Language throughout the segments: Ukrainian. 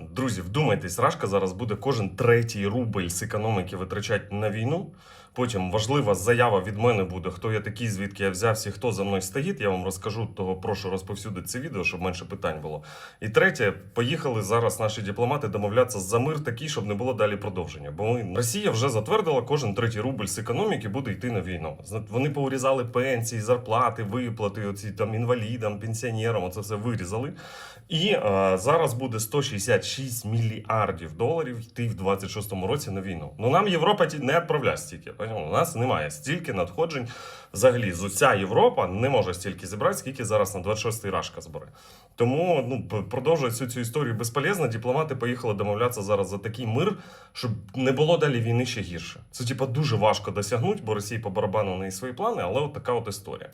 Друзі, вдумайтесь, Рашка зараз буде кожен третій рубль з економіки витрачати на війну. Потім важлива заява від мене буде, хто я такий, звідки я взявся, хто за мною стоїть. Я вам розкажу, того прошу розповсюдити це відео, щоб менше питань було. І третє, поїхали зараз наші дипломати домовлятися за мир такий, щоб не було далі продовження. Бо ми Росія вже затвердила, кожен третій рубль з економіки буде йти на війну. Вони поурізали пенсії, зарплати, виплати, оці там інвалідам, пенсіонерам. Оце все вирізали. І е, зараз буде 166 мільярдів доларів йти в 26-му році на війну. Ну нам Європа не відправляє стільки. У нас немає стільки надходжень. Взагалі, з уся Європа не може стільки зібрати, скільки зараз на 26-й рашка збере. Тому ну п- продовжувати всю цю історію безполезно. Дипломати поїхали домовлятися зараз за такий мир, щоб не було далі війни ще гірше. Це типа дуже важко досягнути, бо Росії по барабану неї свої плани, але от така от історія.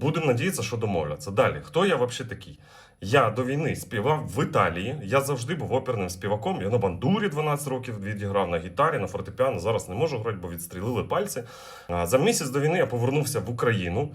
Будемо надіятися, що домовляться. Далі, хто я взагалі такий? Я до війни співав в Італії. Я завжди був оперним співаком. Я на бандурі 12 років відіграв на гітарі, на фортепіано. Зараз не можу грати, бо відстрілили пальці. За місяць до війни я повернувся в Україну.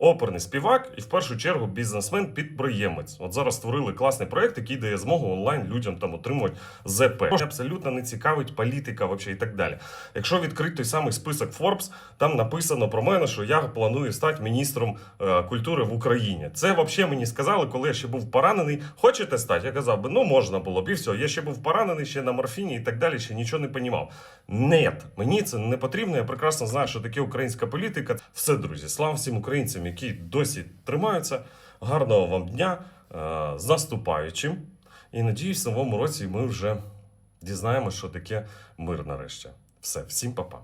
Оперний співак і в першу чергу бізнесмен-підприємець. От зараз створили класний проект, який дає змогу онлайн людям там отримувати ЗП. Абсолютно не цікавить політика вообще і так далі. Якщо відкрити той самий список Forbes, там написано про мене, що я планую стати міністром е, культури в Україні. Це взагалі мені сказали, коли я ще був поранений. Хочете стати? Я казав би, ну можна було б і все. Я ще був поранений, ще на морфіні і так далі, ще нічого не понімав. Нет, мені це не потрібно. Я прекрасно знаю, що таке українська політика. Все, друзі, слава всім українцям, які досі тримаються. Гарного вам дня е, з наступаючим. І надіюсь, в новому році ми вже дізнаємося, що таке мир нарешті. Все, всім па-па.